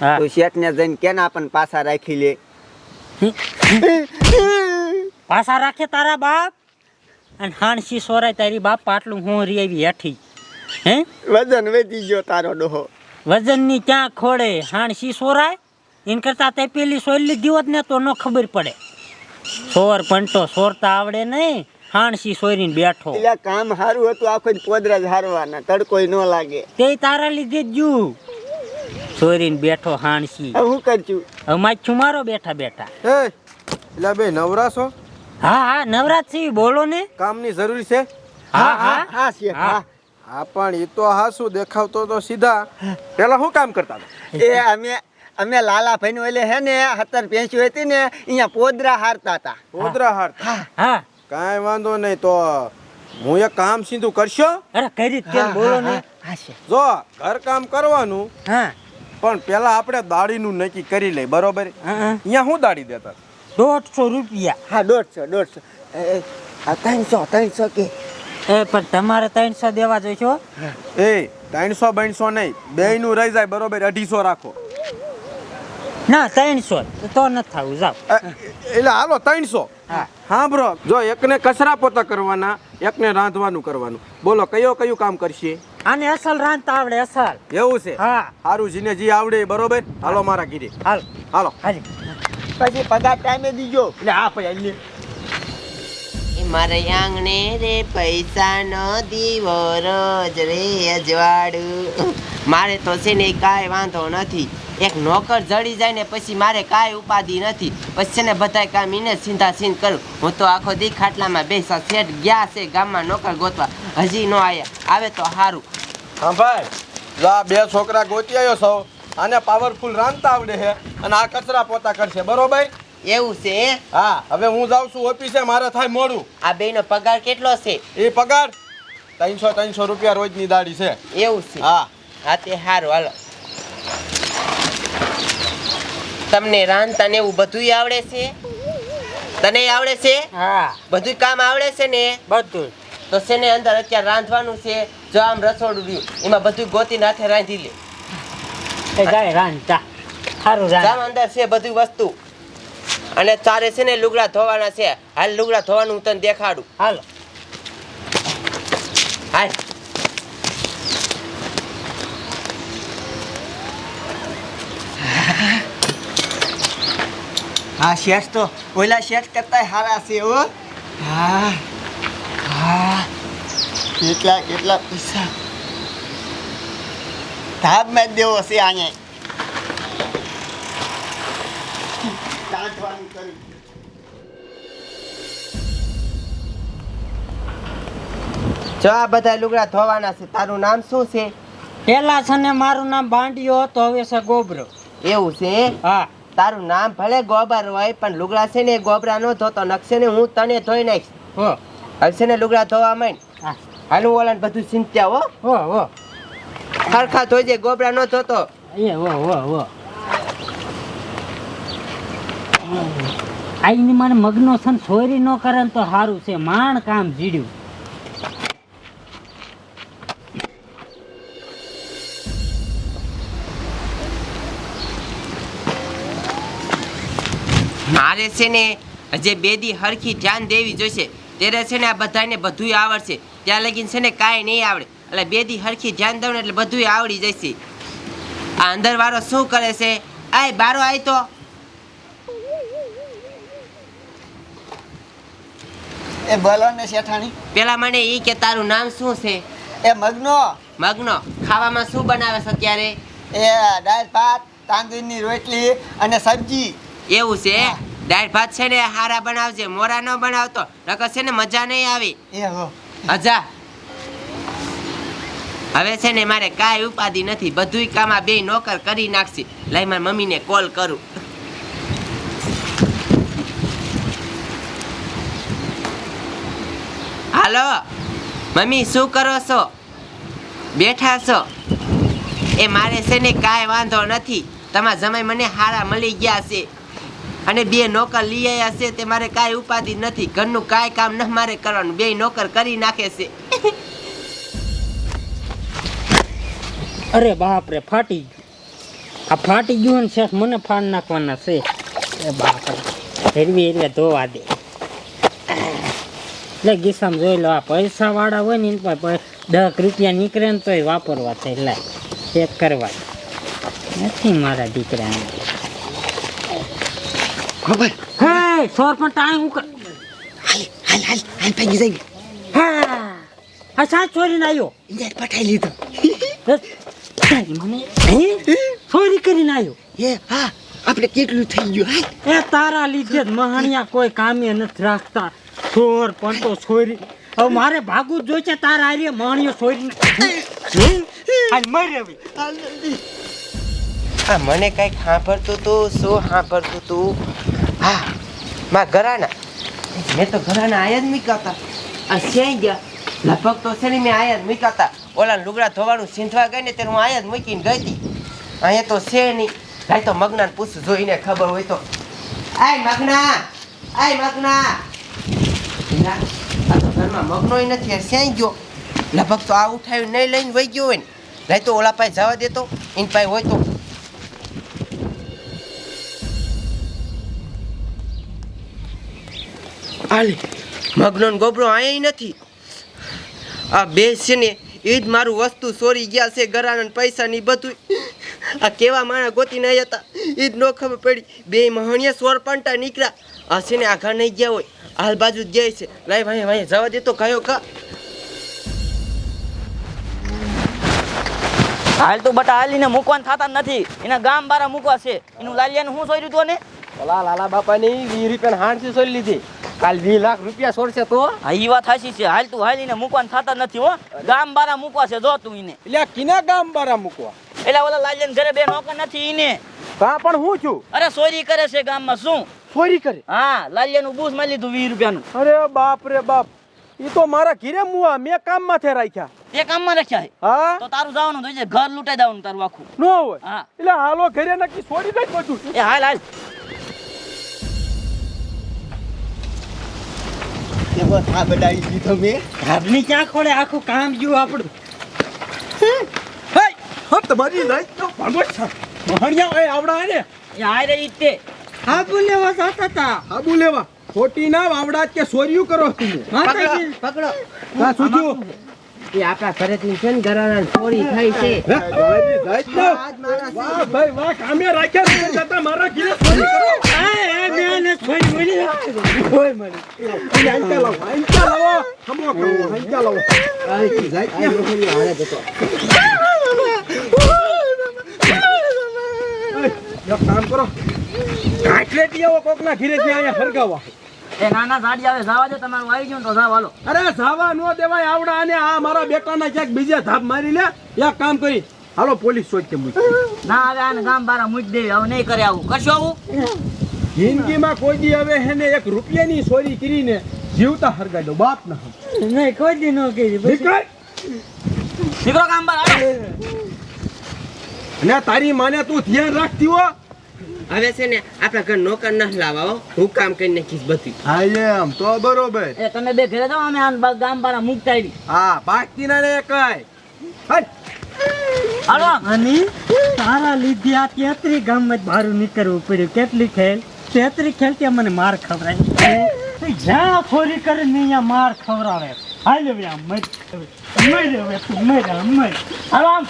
હા. તું શેઠ ને જઈને કેના પણ પાછા રાખી લે? પાછા રાખે તારા બાપ? અને હાણસી સોરાય તારી બાપ પાટલું હું રી આવી હેઠી. હે? વજન વધી ગયો તારો ડોહો. વજનની ક્યાં ખોડે? હાણસી સોરાય? એન કરતા તે પેલી સોયલી દીવત ને તો ન ખબર પડે. સોર પંટો સોરતા આવડે નહીં હાણસી સોરીને બેઠો. એટલે કામ સારું હતું આખો પોદરા જ હારવાના તડકોય ન લાગે. તે તારા લીધે જ જુ સોરીને બેઠો હાણસી હું કરશું હવે માછું મારો બેઠા બેઠા. એ એટલે બે નવરા છો? હા હા નવરાત્રી બોલો ને. કામની જરૂરી છે? હા હા હા છે હા. હા. પણ એ તો હા શું દેખાવતો તો સીધા. પેલા શું કામ કરતા હતા? એ અમે અમે લાલા ભાઈ ઓલે હે ને હતર પેંસી હતી ને અહીંયા પોદરા હારતા હતા. પોદરા હારતા? હા. કાંઈ વાંધો નહીં તો હું એક કામ સીધું કરશો? અરે કરી બોલો ને. જો ઘર કામ કરવાનું હા. પણ પેલા આપણે દાડીનું નક્કી કરી લઈ બરોબર. અહીંયા શું દાડી દેતા દોઢસો રૂપિયા. હા દોઢસો દોઢસો. ત્રણસો ત્રણસો કે? એ પણ તમારે ત્રણસો દેવા જોઈશો એ ત્રણસો બણસો નહીં. બે નું રહી જાય બરોબર અઢીસો રાખો. ના ત્રણસો. તો નથી થવું જાવ એટલે હાલો ત્રણસો. હા. હા બ્રો જો એકને કચરા પોતા કરવાના એકને રાંધવાનું કરવાનું. બોલો કયો કયું કામ કરશે? આને અસલ રાંધતા આવડે અસલ. એવું છે? હા. સારું જીને જી આવડે બરોબર? હાલો મારા ગીરે હાલ. હાલો. હાજી. પછી પગાર ટાઈમે દીજો. એટલે આ ભાઈ લે એ મારે આંગણે રે પૈસા નો દીવો રોજ રે અજવાડું મારે તો છે ને કાંઈ વાંધો નથી. એક નોકર જડી જાય ને પછી મારે કાંઈ ઉપાધિ નથી. પછી ને બધાય કામ એને સીધા સીન કરું. હું તો આખો દી ખાટલામાં બેસા શેઠ ગયા છે ગામમાં નોકર ગોતવા. હજી ન આવ્યા આવે તો સારું હા ભાઈ લા બે છોકરા ગોતી આવ્યો છો આને પાવરફુલ રાંધતા આવડે છે અને આ કચરા પોતા કરશે. બરોબર? એવું છે? હે? હા હવે હું જાઉં છું ઓફિસે મારે થાય મોડું. આ બેનો પગાર કેટલો છે? એ પગાર ત્રણસો ત્રણસો રૂપિયા રોજની દાડી છે. એવું છે? હા. હા તે સારું હાલો. તમને રાંધતા ને એવું બધુંય આવડે છે? તને આવડે છે? હા. બધું કામ આવડે છે ને? બધું તો શેને અંદર અત્યારે રાંધવાનું છે? જો આમ રસોડું રહ્યું. એમાં બધું ગોતી હાથે રાંધી લે. એ જાય રાંધતા સારું રાંધ. અંદર છે બધી વસ્તુ. અને તારે છે ને લુગડા ધોવાના છે. હાલ લુગડા ધોવાનું હું તને દેખાડું. હાલ. હાલ. હા શેઠ તો ઓલા શેઠ કરતા સારા છે હો. હા. હા. કેટલા કેટલા પૈસા? ધાબ મેં દેવો છે આને. કાઢવાનું કર્યું જો આ બધા લુગડા ધોવાના છે તારું નામ શું છે? પેલા છે ને મારું નામ બાંડિયો તો હવે છે ગોબરો. એવું છે? હા. તારું નામ ભલે ગોબર હોય પણ લુગડા છે ને ગોબરા નો ધોતો નકશે ને હું તને ધોઈ નાખીશ. હો. છે ને લુગડા ધોવા માંડ. હાલ બધું ચિંત્યા હો. હો હો. ખરખા ધોઈ જાય ગોબડા નો ધોતો. એ હો હો હો. આઈની મને મગનો સન છોરી ન કરે તો સારું છે. માણ કામ જીડ્યું મારે છે ને હજે બે દી હરખી ધ્યાન દેવી જોઈશે. ત્યારે છે ને આ બધાને બધુંય આવડશે. ત્યાં લગીને છે ને કાંઈ નહીં આવડે. એટલે બે દી હરખી ધ્યાન દઉં ને એટલે બધુંય આવડી જશે. આ અંદર વાળો શું કરે છે? આય બારો આય તો. એ બોલો ને શેઠાણી. પેલા મને એ કે તારું નામ શું છે? એ મગનો. મગનો. ખાવામાં શું બનાવે છે અત્યારે? એ દાળ ભાત તાંદૂળની રોટલી અને સબ્જી. એવું છે. દાળ ભાત છે ને હારા બનાવજે મોરા ન બનાવતો નકર છે ને મજા નહીં આવી. એ હો. અજા. હવે છે ને મારે કાંઈ ઉપાધિ નથી બધુંય કામ આ બે નોકર કરી નાખશી. લઈ મારી મમ્મીને કોલ કરું. હાલો. મમ્મી શું કરો છો? બેઠા છો? એ મારે છે ને કાંઈ વાંધો નથી. તમારા જમાઈ મને હારા મળી ગયા છે. અને બે નોકર લઈ આવ્યા છે, તે મારે કાંઈ ઉપાધિ નથી. ઘરનું કાંઈ કામ ન મારે કરવાનું. બે નોકર કરી નાખે છે. અરે બાપ રે, ફાટી ગયું. આ ફાટી ગયું ને શેઠ મને ફાડ નાખવાના છે. એ બાપ હેરવી હેરવે ધોવા દે. એટલે ગીસામાં જોઈ લો, આ પૈસા વાળા હોય ને, એની પાસે દસ રૂપિયા નીકળે ને તોય વાપરવા થાય. એટલે ચેક કરવા નથી મારા દીકરાને. ખબર હે સોર પણ ટાઈમ હું હાલ હાલ હાલ હાલ ભાગી જઈ હા. આ સાત ચોરીને આવ્યો ઇન્ડિયા પટાઈ લીધું. મને ચોરી કરીને આવ્યો એ હા આપણે કેટલું થઈ ગયું હાલ. એ તારા લીધે જ મહાણિયા કોઈ કામે નથી રાખતા. ચોર પણ તો છોરી. હવે મારે ભાગવું જ જોઈ છે તારા આર્ય મહાણિયો છોરી હાલ મરે હવે આ મને કંઈક સાંભળતું તું શું સાંભળતું તું? હા, માં ઘરાના. મેં તો ઘરાના આયા જ મીકાતા. આ શ્યાઈ ગયા. લગભગ તો છે મેં આયા જ મીકાતા. ઓલા લુગડા ધોવાનું સીંધવા ગઈ ને ત્યારે હું આયા જ મૂકીને ગઈ હતી. અહીંયા તો છે નહીં. ભાઈ તો મગનાને પૂછું જોઈને ખબર હોય તો. આય મગના આય મગના. આ તો ઘરમાં મગનોય નથી શ્યાઈ ગયો. લગભગ તો આ ઉઠાવી નહીં લઈને વહી ગયો હોય ને. નહીં તો ઓલા પાસે જવા દેતો. એની પાસે હોય તો આલે મગનોન ને ગોબરો અહીંયા નથી. આ બે છે ને એ જ મારું વસ્તુ ચોરી ગયા છે ગરાના પૈસા ની બધું આ કેવા માણા ગોતી નહીં હતા એ જ નો ખબર પડી. બે મહણિયા સોર પાંટા નીકળ્યા. આ છે ને આઘા નહીં ગયા હોય હાલ બાજુ જ જાય છે. લાઈ ભાઈ ભાઈ જવા દે તો કયો કા હાલ તો બટા હાલીને મૂકવાન થતા જ નથી. એના ગામ બારા મૂકવા છે. એનું લાલિયાનું શું સોર્યું તું ને ઓલા લાલા બાપાની વીસ રૂપિયા હાણસી સોરી લીધી. કાલ વી લાખ રૂપિયા સોરશે તો? હા ઈ વાત હાચી છે. હાલ તું હાલીને મૂકવાન થતા નથી હો. ગામ બારા મૂકવા છે જો તું એને. એટલે કિના ગામ બારા મૂકવા? એટલે ઓલા લાલજન ઘરે બે નોકર નથી ઈને. કા પણ હું છું? અરે ચોરી કરે છે ગામમાં શું? ચોરી કરે? હા લાલિયાનું બૂસ મારી લીધું વીસ રૂપિયાનું. અરે બાપ રે બાપ. ઈ તો મારા ઘીરે મુવા મેં કામ માથે રાખ્યા. તે કામમાં રાખ્યા છે? હા? તો તારું જવાનું જોઈએ ઘર લૂંટાઈ દેવાનું તારું આખું. નો હોય? હા. એટલે હાલો ઘરે નક્કી છોડી દે બધું. એ હાલ હાલ. એવો આ બડાઈ દીધો મેં. ઘરની ક્યાં ખોડે આખું કામ ગયું આપણું? હે? હા? તમારી લઈ તો ભાગો છે. મહણિયા એ આવડા ને? એ હાય રહી તે. હા બોલેવા જતા હતા આબુ લેવા. ખોટી ના વાવડા કે સોર્યું કરો તમે પકડો પકડો. હા સુજો એ આપણા ઘરેથી છે ને ગરાના ચોરી થઈ છે. ભાઈ વાહ કામે રાખ્યા નહીં જતા મારા ઘીરે ચોરી કરો. એ, એ, મેં મળી. ઓય મળી. એ લાવો આંકા લાવો. હમો કરો આંકા લાવો. આઈ જાય એક કામ કરો. કાટલેટી આવો કોકના ઘીરેથી અહીંયા હરગાવા એ નાના ગાડી આવે જવા દે તમારું આવી ગયું તો જાવ હાલો. અરે જાવા નો દેવાય આવડા અને આ મારા બેટાના ક્યાંક બીજા ધાપ મારી લે. એક કામ કરી હાલો પોલીસ શોધ કે મૂકી. ના આવે આને ગામ બારા મૂકી દેવી હવે નહીં કરે આવું. કરશો આવું? જિંદગીમાં કોઈ દી હવે હેને એક રૂપિયાની ચોરી કરીને જીવતા હરગાઈ દો બાપ ના નહીં કોઈ દી ન કરી નીકળ. નીકળો ગામ બાર અને તારી માને તું ધ્યાન રાખતી હો. હવે છે ને આપણા ઘર નોકર ના લાવા હું કામ કરીને નાખીશ બધી. હા એમ. તો બરોબર. એ તમે બે ઘરે જાઓ અમે આ ગામ બારા મૂકતા આવી હા બાકી ના રે કઈ. હાલો. અને તારા લીધે આ તેત્રી ગામમાં જ ભારું નીકળવું પડ્યું. કેટલી ખેલ? તેત્રી ખેલ ત્યાં મને માર ખવડાવી. જ્યાં ફોરી કરે ને અહીંયા માર ખવડાવે. હાલ હવે આમ મર મર હવે તું મર આમ મર હાલો આમ.